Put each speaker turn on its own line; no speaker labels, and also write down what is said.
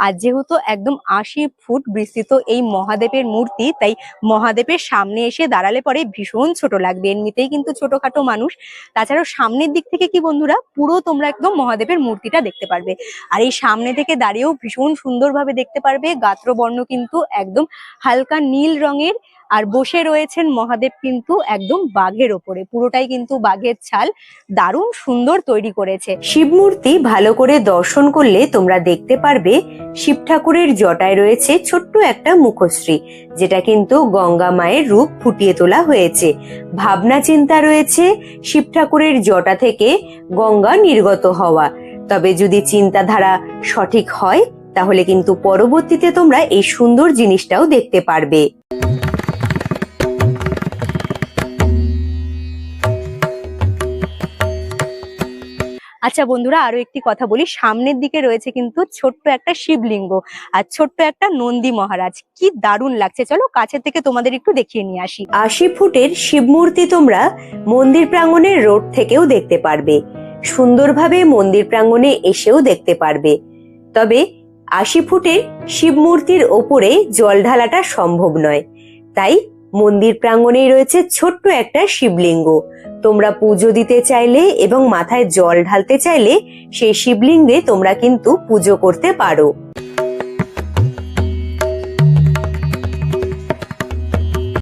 আর যেহেতু একদম আশি ফুট বিস্তৃত এই মহাদেবের মূর্তি, তাই মহাদেবের সামনে এসে দাঁড়ালে পরে ভীষণ ছোট লাগবে। এমনিতেই কিন্তু ছোটখাটো মানুষ। তাছাড়াও সামনের দিক থেকে কি বন্ধুরা, পুরো তোমরা একদম মহাদেবের মূর্তিটা দেখতে পারবে। আর এই সামনে থেকে দাঁড়িয়েও ভীষণ সুন্দরভাবে দেখতে পারবে। গাত্রবর্ণ কিন্তু একদম হালকা নীল রঙের আর বসে রয়েছেন মহাদেব কিন্তু একদম বাঘের ওপরে। পুরোটাই কিন্তু বাঘের ছাল। দারুণ সুন্দর তৈরি করেছে। শিব মূর্তি ভালো করে দর্শন করলে তোমরা দেখতে পারবে শিব ঠাকুরের জটায় রয়েছে ছোট্ট একটা মুখশ্রী, যেটা কিন্তু গঙ্গা মায়ের রূপ ফুটিয়ে তোলা হয়েছে। ভাবনা চিন্তা রয়েছে শিব ঠাকুরের জটা থেকে গঙ্গা নির্গত হওয়া। তবে যদি চিন্তাধারা সঠিক হয়, তাহলে কিন্তু পরবর্তীতে তোমরা এই সুন্দর জিনিসটাও দেখতে পারবে। আচ্ছা বন্ধুরা, আরও একটি কথা বলি। সামনের দিকে রয়েছে কিন্তু ছোট্ট একটা শিবলিঙ্গ আর ছোট্ট একটা নন্দী মহারাজ। কি দারুণ লাগছে। চলো কাছের থেকে তোমাদের একটু দেখিয়ে নিয়ে আসি। আশি ফুটের শিব মূর্তি তোমরা মন্দির প্রাঙ্গণের রোড থেকেও দেখতে পারবে। সুন্দরভাবে মন্দির প্রাঙ্গণে এসেও দেখতে পারবে। তবে আশি ফুটের শিব মূর্তির ওপরে জল ঢালাটা সম্ভব নয়। তাই মন্দির প্রাঙ্গণেই রয়েছে ছোট্ট একটা শিবলিঙ্গ। তোমরা পুজো দিতে চাইলে এবং মাথায় জল ঢালতে চাইলে সেই শিবলিঙ্গে তোমরা কিন্তু পুজো করতে পারো।